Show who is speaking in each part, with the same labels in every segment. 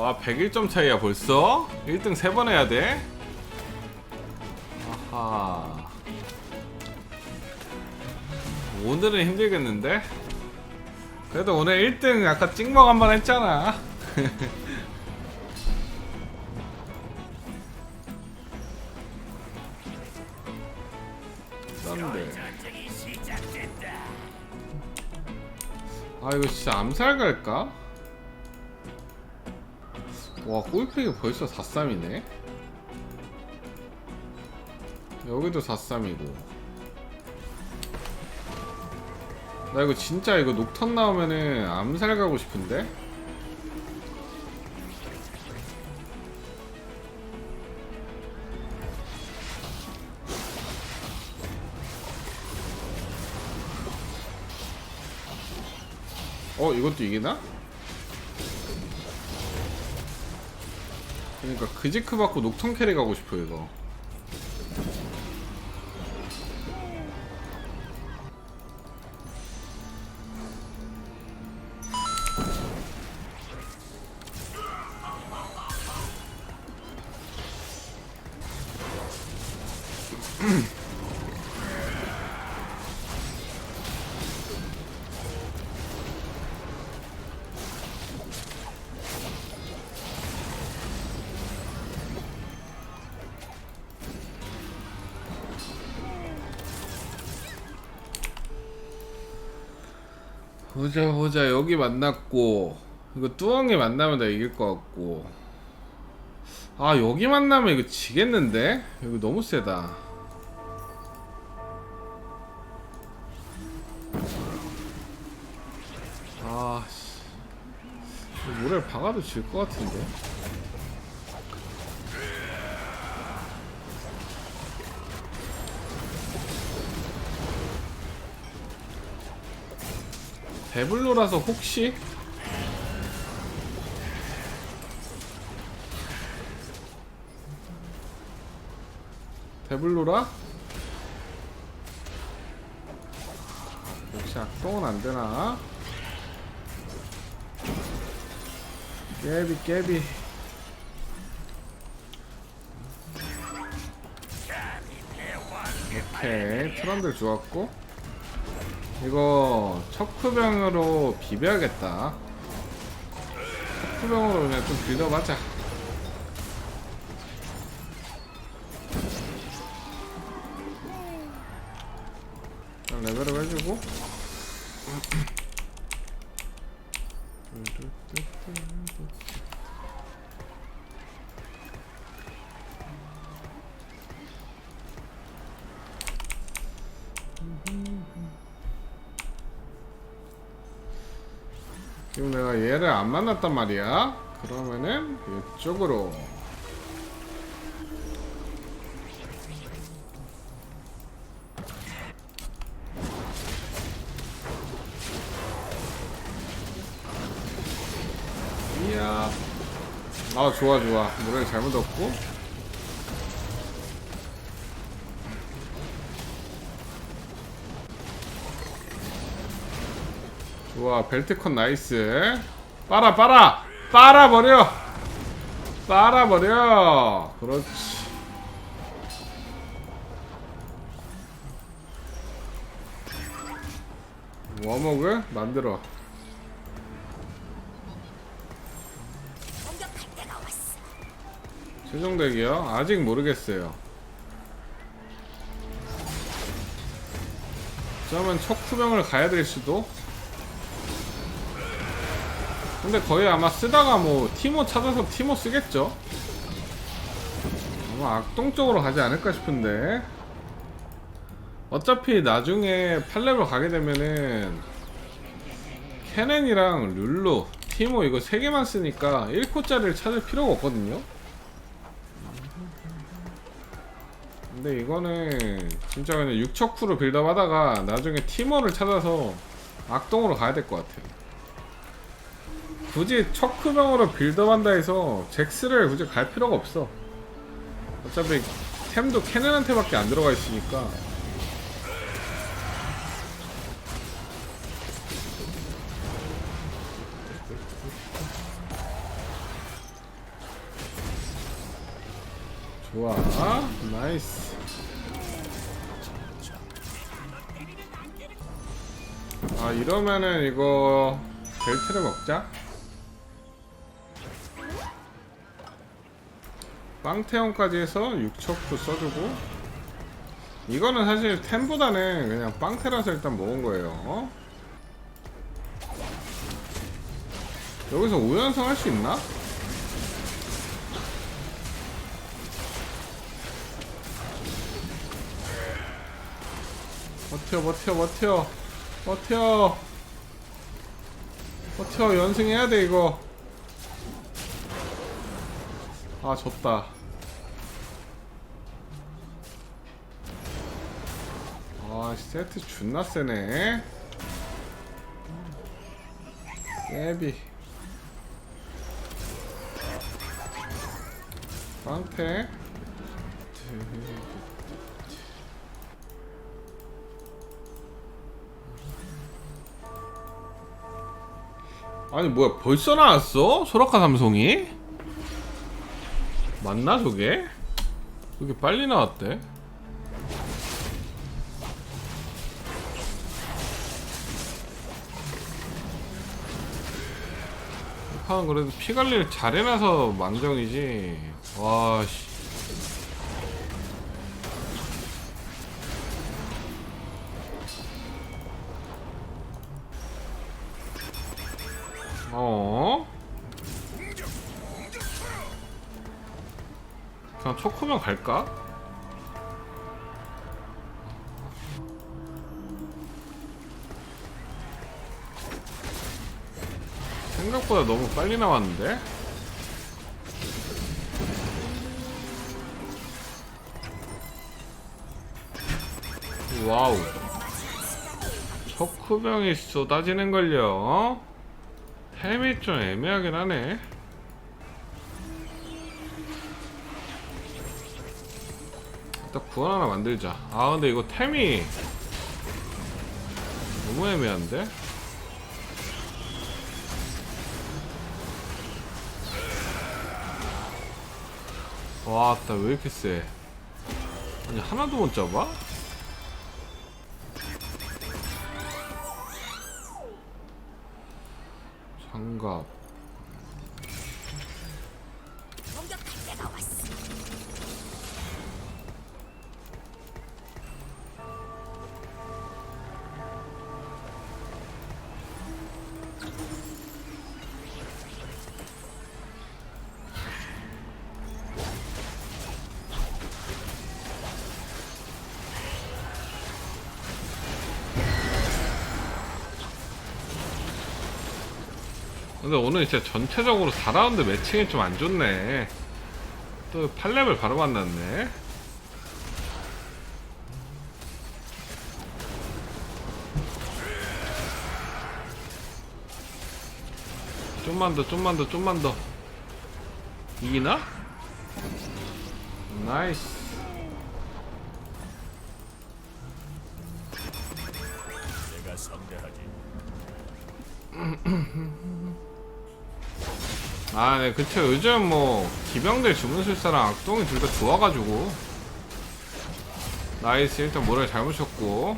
Speaker 1: 와 101점 차이야 벌써? 1등 3번 해야 돼? 아하 오늘은 힘들겠는데? 그래도 오늘 1등 아까 찍먹 한 번 했잖아 아 이거 진짜 암살 갈까? 와 꿀팩이 벌써 4쌈이네? 여기도 4쌈이고. 나 이거 진짜 이거 녹턴 나오면은 암살 가고 싶은데? 어 이것도 이기나? 그러니까 그지크 받고 녹턴 캐리 가고 싶어 이거 보자 보자. 여기 만났고 이거 뚜엉이 만나면 나 이길 것 같고. 아 여기 만나면 이거 지겠는데? 이거 너무 세다. 아씨. 모래를 박아도 질 것 같은데 데블로라서 혹시 데블로라? 역시 악동은 안 되나? 깨비 깨비 오케이 트런들 좋았고 이거 척후병으로 비벼야겠다. 척후병으로 그냥 좀 빌려가자. 일단 레벨업 해주고 지금 내가 얘를 안 만났단 말이야. 그러면은 이쪽으로. 이야. 아 좋아 좋아. 노래 잘못 얻고. 좋아 벨트컨 나이스 빨아 빨아 빨아버려 빨아버려 그렇지 워먹을 만들어. 최종 덱이요? 아직 모르겠어요 그러면 척후병을 가야 될 수도? 근데 거의 아마 쓰다가 뭐 티모 찾아서 티모 쓰겠죠? 아마 악동 쪽으로 가지 않을까 싶은데. 어차피 나중에 8레벨 가게 되면은 캐넨이랑 룰루 티모 이거 3개만 쓰니까 1코짜리를 찾을 필요가 없거든요? 근데 이거는 진짜 그냥 6척 프로 빌드업 하다가 나중에 티모를 찾아서 악동으로 가야 될 것 같아요 굳이 척크병으로 빌드업 한다 해서 잭스를 굳이 갈 필요가 없어. 어차피 템도 캐넨한테밖에 안 들어가 있으니까. 좋아. 나이스. 아 이러면은 이거 벨트를 먹자 빵태형까지 해서 6척도 써주고. 이거는 사실 템보다는 그냥 빵태라서 일단 먹은 거예요. 여기서 5연승 할 수 있나? 버텨 버텨 버텨. 버텨. 버텨. 연승해야 돼 이거 아 졌다 아 세트 존나 세네 깨비 빵태 아니 뭐야 벌써 나왔어? 소라카 삼성이? 맞나 저게? 저게 빨리 나왔대? 이 판은 그래도 피 관리를 잘 해놔서 망정이지 와씨 초코면 갈까? 생각보다 너무 빨리 나왔는데? 와우 초코병이 쏟아지는걸요 어? 템이 좀 애매하긴 하네. 구원 하나 만들자. 아 근데 이거 템이 너무 애매한데? 와, 나왜 이렇게 세? 아니 하나도 못 잡아? 장갑 근데 오늘 진짜 전체적으로 4라운드 매칭이 좀 안 좋네. 또 8레벨 바로 만났네. 좀만 더, 좀만 더, 좀만 더. 이기나? 나이스.
Speaker 2: 내가 상대하지.
Speaker 1: 아, 네, 그쵸. 요즘 뭐, 기병들 주문술사랑 악동이 둘 다 좋아가지고. 나이스, 일단 모래를 잘못 쳤고.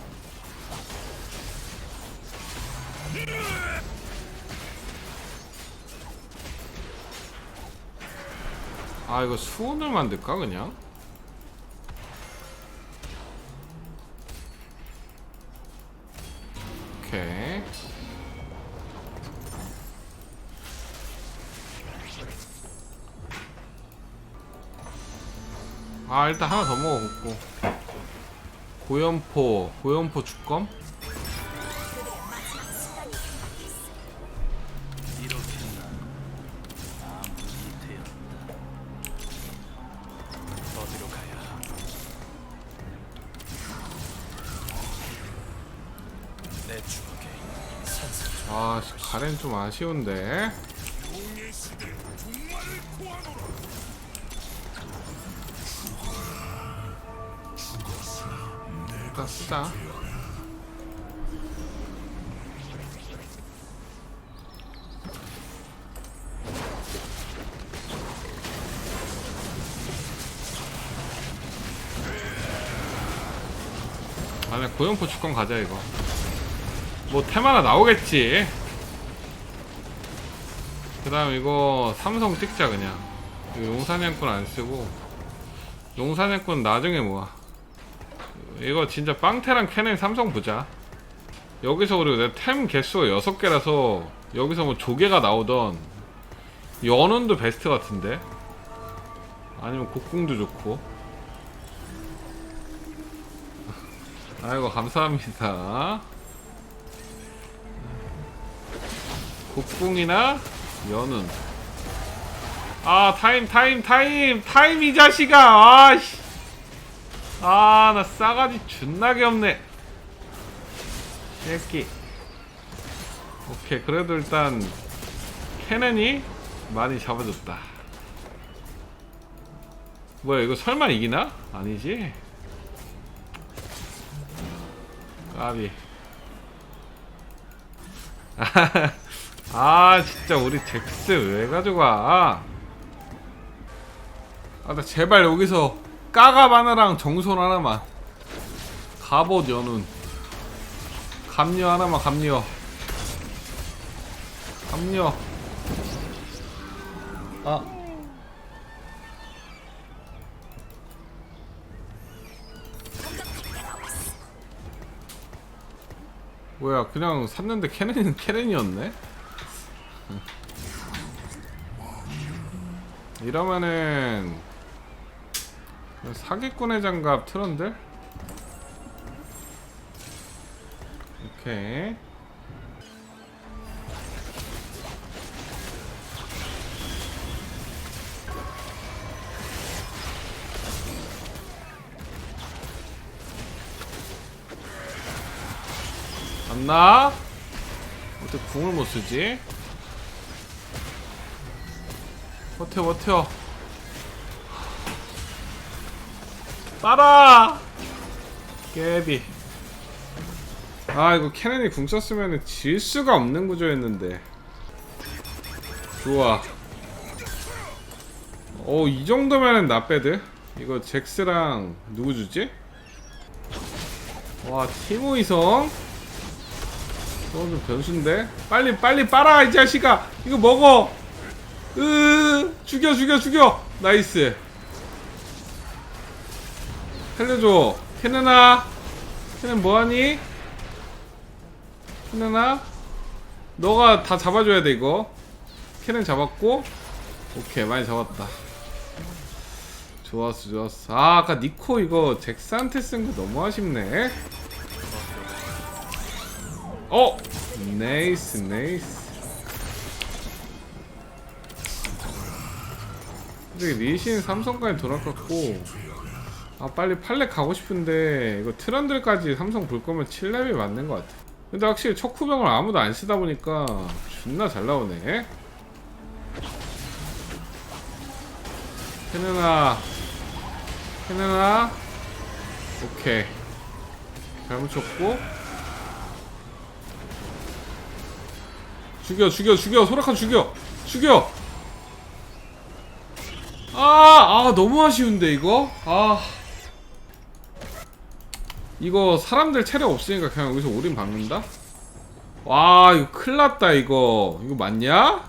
Speaker 1: 아, 이거 수온을 만들까, 그냥? 아 일단 하나 더 먹어볼고. 고연포 고연포 주검?
Speaker 2: 아
Speaker 1: 씨, 가렌 좀 아쉬운데 쓰자. 아니 고연포 축권 가자 이거. 뭐 테마나 나오겠지? 그 다음 이거 삼성 찍자 그냥. 이거 용사냥꾼 안 쓰고. 용사냥꾼 나중에 모아 이거 진짜 빵테랑 캐넨 삼성 보자. 여기서 그리고 내 템 개수가 6개라서 여기서 뭐 조개가 나오던 연운도 베스트 같은데? 아니면 곡궁도 좋고. 아이고 감사합니다. 곡궁이나 연운. 아 타임 타임 타임! 타임 이 자식아! 아씨 아 나 싸가지 존나게 없네. 새끼. 오케이 그래도 일단 캐넨이 많이 잡아줬다. 뭐야 이거 설마 이기나? 아니지? 까비. 아 진짜 우리 잭스 왜 가져가? 아 나 제발 여기서 까갑 하나랑 정손 하나만. 갑옷 연운 감녀 하나만 감녀. 감녀. 아. 뭐야 그냥 샀는데 캐넨 캐넨이었네? 이러면은 사기꾼의 장갑 트런들? 오케이. 안나? 어떻게 궁을 못 쓰지? 버텨 버텨 따라 깨비. 아 이거 캐넨이 궁 썼으면 질 수가 없는 구조였는데. 좋아. 어이 정도면은 나빼드? 이거 잭스랑 누구 주지? 와 티모 이성? 저건 좀 변수인데? 빨리 빨리 빨아 이 자식아! 이거 먹어! 으 죽여 죽여 죽여! 나이스 살려줘. 캐넨아 캐넨 뭐하니? 캐넨아 너가 다 잡아줘야 돼 이거. 캐넨 잡았고. 오케이 많이 잡았다. 좋았어 좋았어. 아 아까 니코 이거 잭스한테 쓴 거 너무 아쉽네. 어? 네이스 네이스. 근데 리신 삼성까지 돌아갔고 아 빨리 팔레 가고 싶은데 이거 트런들까지 삼성 볼 거면 7렙이 맞는 것 같아. 근데 확실히 척후병을 아무도 안 쓰다 보니까 존나 잘 나오네. 캐느나 캐느나 오케이. 잘 묻혔고. 죽여 죽여 죽여. 소라카 죽여. 죽여. 아, 아, 너무 아쉬운데, 이거? 아. 이거 사람들 체력 없으니까 그냥 여기서 올인 박는다? 와, 이거 큰일 났다, 이거. 이거 맞냐?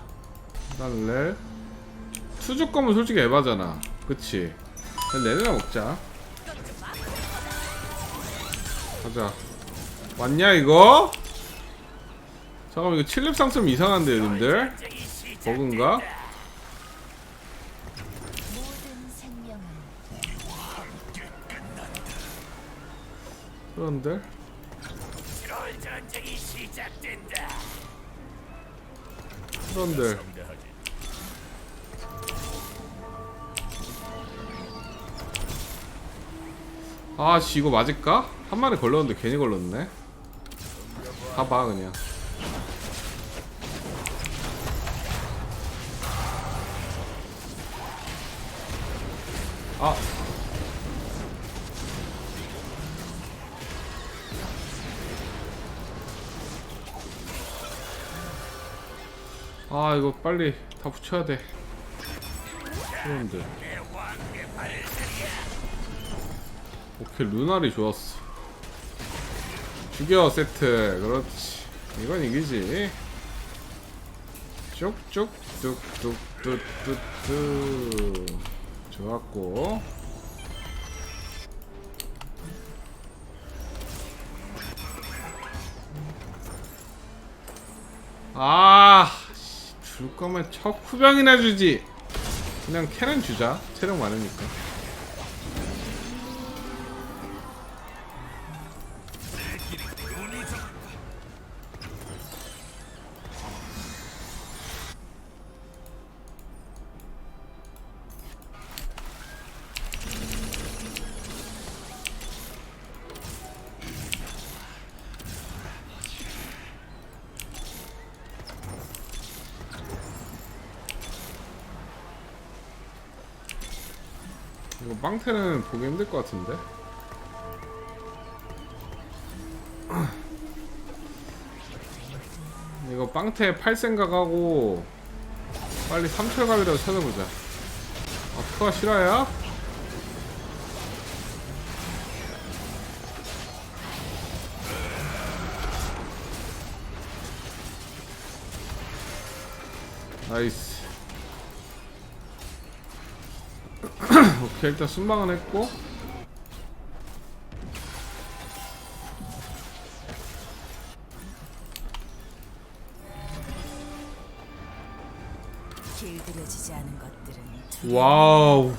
Speaker 1: 날래. 수주 거면 솔직히 에바잖아. 그치? 내내나 먹자. 가자. 왔냐, 이거? 잠깐만, 이거 7렙 상점 이상한데, 여러분들? 버그인가? 그런데. 그런데. 아씨 이거 맞을까? 한 마리 걸렸는데 괜히 걸렸네 가봐 그냥 아 아 이거 빨리 다 붙여야 돼. 그런데 오케이 루나리 좋았어. 죽여 세트. 그렇지. 이건 이기지. 쭉쭉 뚝뚝뚝뚝뚝. 좋았고. 아, 씨, 줄 거면 척 후병이나 주지. 그냥 캐는 주자. 체력 많으니까. 이거 빵태는 보기 힘들 것 같은데? 이거 빵태 팔 생각하고 빨리 삼철갑이라도 찾아보자 아 푸가 실화야? 나이스 오케이 일단 순방은 했고
Speaker 3: 길들여지지 않은 것들은
Speaker 1: 와우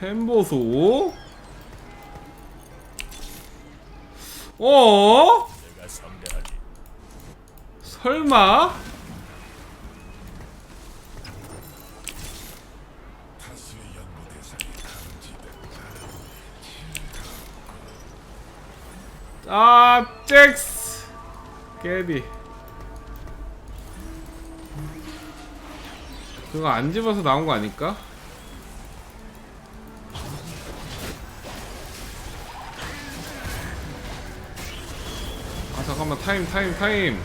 Speaker 1: 템보소 어? 설마? 아, 잭스! 깨비. 그거 안 집어서 나온 거 아닐까? 아, 잠깐만, 타임, 타임, 타임.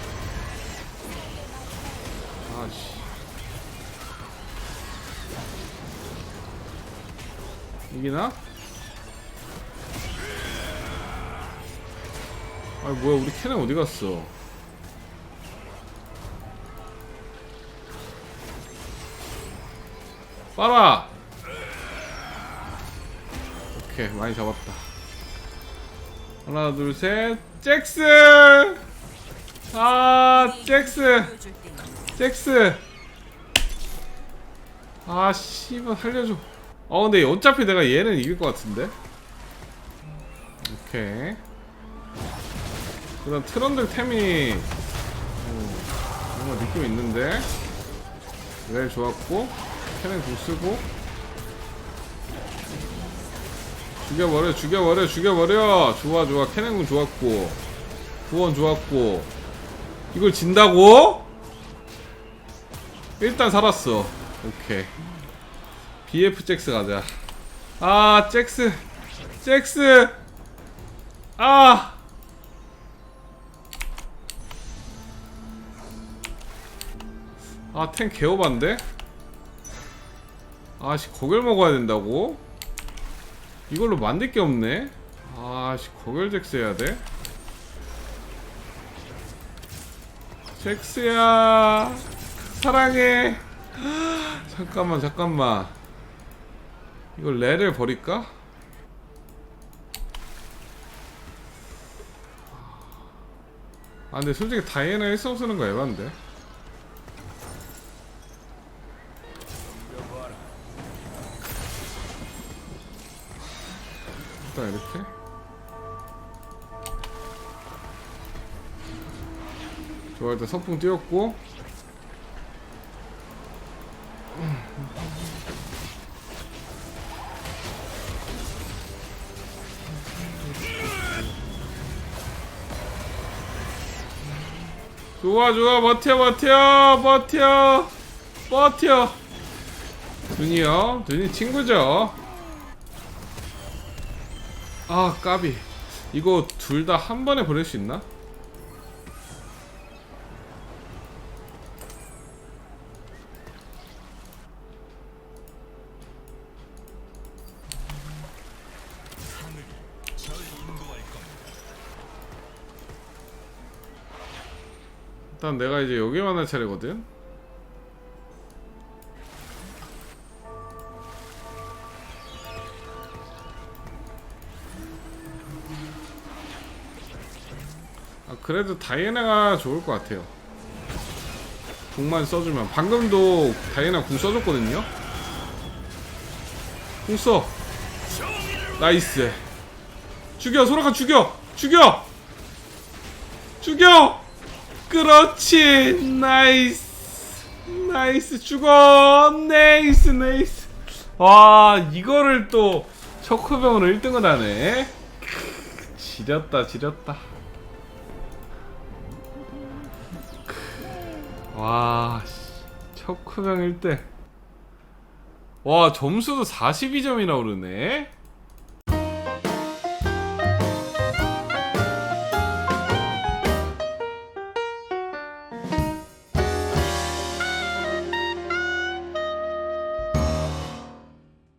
Speaker 1: 아씨. 이기나? 아 뭐야 우리 캐는 어디 갔어? 빨아! 오케이 많이 잡았다 하나 둘셋 잭스! 아 잭스! 잭스 아 씨발 살려줘 어 근데 어차피 내가 얘는 이길 것 같은데 오케이 그다음 트런들 템이 어, 뭔가 느낌 있는데 렐 좋았고 캐넨 공 쓰고 죽여버려 죽여버려 죽여버려 좋아 좋아 캐넨 공 좋았고 구원 좋았고 이걸 진다고? 일단 살았어. 오케이. BF 잭스 가자. 아, 잭스. 잭스. 아. 아, 탱 개오반데? 아씨, 거길 먹어야 된다고? 이걸로 만들 게 없네? 아씨, 거길 잭스 해야 돼? 잭스야. 사랑해. 잠깐만, 잠깐만. 이걸 레를 버릴까? 아, 근데 솔직히 다이애나 1성 쓰는 거 에반데. 되나 이렇게? 좋아 일단 선풍 띄웠고. 좋아 좋아. 버텨 버텨. 버텨. 버텨. 준이요. 준이 친구죠? 아 까비 이거 둘 다 한 번에 보낼 수 있나? 일단 내가 이제 여기만 할 차례거든 그래도 다이애나가 좋을 것 같아요. 궁만 써주면 방금도 다이애나 궁 써줬거든요. 궁 써. 나이스. 죽여 소라카 죽여 죽여 죽여. 그렇지 나이스 나이스 죽어 네이스 네이스. 와 이거를 또 척후병으로 1등을 하네. 크, 지렸다 지렸다. 와, 씨, 척후병 1등. 와, 점수도 42점이나 오르네.